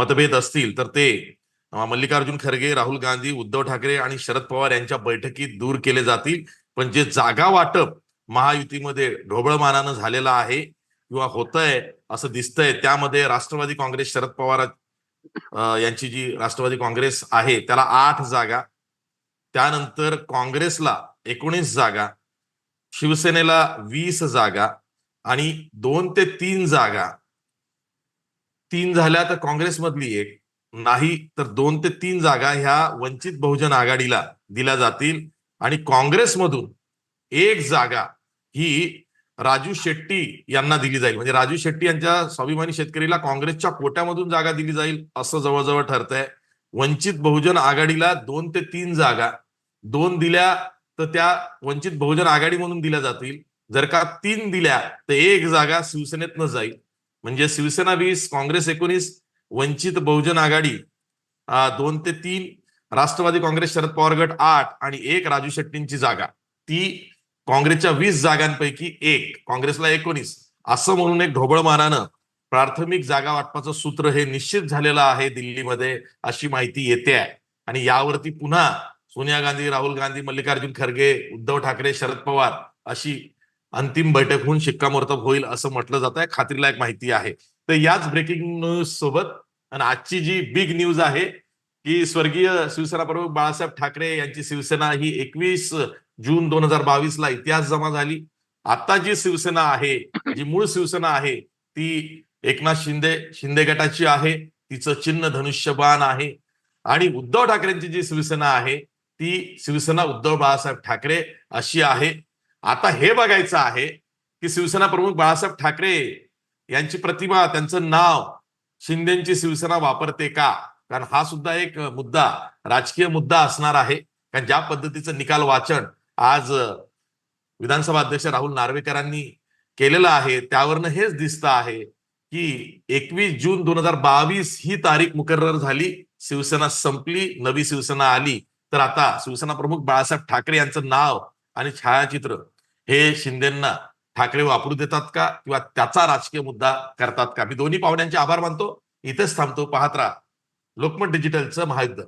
मतभेद असतील तर ते मल्लिकार्जुन खरगे राहुल गांधी उद्धव ठाकरे आणि शरद पवार यांच्या बैठकीत दूर केले जातील. पण जे जागा वाटप महायुतीमध्ये ढोबळमानानं झालेलं आहे किंवा होतंय असं दिसतंय त्यामध्ये राष्ट्रवादी काँग्रेस शरद पवार यांची जी राष्ट्रवादी काँग्रेस आहे त्याला आठ जागा. त्यानंतर काँग्रेसला एकोणीस जागा शिवसेनेला वीस जागा आणि दोन ते तीन जागा तीन झाल्या तर काँग्रेसमधली एक. नाही तर दोन ते तीन जागा ह्या वंचित बहुजन आघाडीला दिल्या जातील. आणि काँग्रेसमधून एक जागा ही राजू शेट्टी यांना दिली जाईल. म्हणजे राजू शेट्टी यांच्या स्वाभिमानी शेतकरीला काँग्रेसच्या कोट्यामधून जागा दिली जाईल असं जवळजवळ ठरतंय. वंचित बहुजन आघाडीला दोन ते तीन जागा. दोन दिल्या तर त्या वंचित बहुजन आघाडीमधून दिल्या जातील. जर का तीन दिल्या तर एक जागा शिवसेनेतनं जाईल. म्हणजे शिवसेना वीस काँग्रेस एकोणीस वंचित बहुजन आघाडी दोन ते तीन राष्ट्रवादी काँग्रेस शरद पवार गट आठ आणि एक राजू शेट्टींची जागा. ती काँग्रेसच्या वीस जागांपैकी एक काँग्रेसला एकोणीस. असं म्हणून एक ढोबळ मारानं प्राथमिक जागा वाटपाचं सूत्र हे निश्चित झालेलं आहे दिल्लीमध्ये अशी माहिती येते आहे. आणि यावरती पुन्हा सोनिया गांधी राहुल गांधी मल्लिकार्जुन खरगे उद्धव ठाकरे शरद पवार अशी अंतिम बैठक होऊन शिक्कामोर्तब होईल असं म्हटलं जात आहे. खात्रीलायक माहिती आहे. तर याच ब्रेकिंग न्यूज सोबत आणि आजची जी बिग न्यूज आहे की स्वर्गीय शिवसेना प्रमुख बाळासाहेब ठाकरे यांची शिवसेना ही एकवीस जून दोन हजार बावीस ला इतिहास जमा झाली. आता जी शिवसेना आहे जी मूळ शिवसेना आहे ती एकनाथ शिंदे शिंदे गटाची आहे. तिचं चिन्ह धनुष्यबाण आहे. आणि उद्धव ठाकरेंची जी शिवसेना आहे ती शिवसेना उद्धव बाळासाहेब ठाकरे अशी आहे. आता हे बघायचं आहे की शिवसेना प्रमुख बाळासाहेब ठाकरे यांची प्रतिमा त्यांचं नाव शिंदेची शिवसेना वापरते का? कारण हा सुद्धा एक मुद्दा राजकीय मुद्दा असणार आहे. कारण ज्या पद्धतीचं निकाल वाचन आज विधानसभा अध्यक्ष राहुल नार्वेकरांनी केलेलं आहे त्यावरनं हेच दिसतं आहे की एकवीस जून दोन हजार बावीस ही तारीख मुकर्र झाली शिवसेना संपली नवी शिवसेना आली. तर आता शिवसेना प्रमुख बाळासाहेब ठाकरे यांचं नाव आणि छायाचित्र हे शिंदेना ठाकरे वापरू देतात का? किंवा त्याचा राजकीय मुद्दा करतात का? मी दोन्ही पाहुण्यांचे आभार मानतो. इथेच थांबतो. पाहत राहा. लोकमत डिजिटलचं महायुद्ध.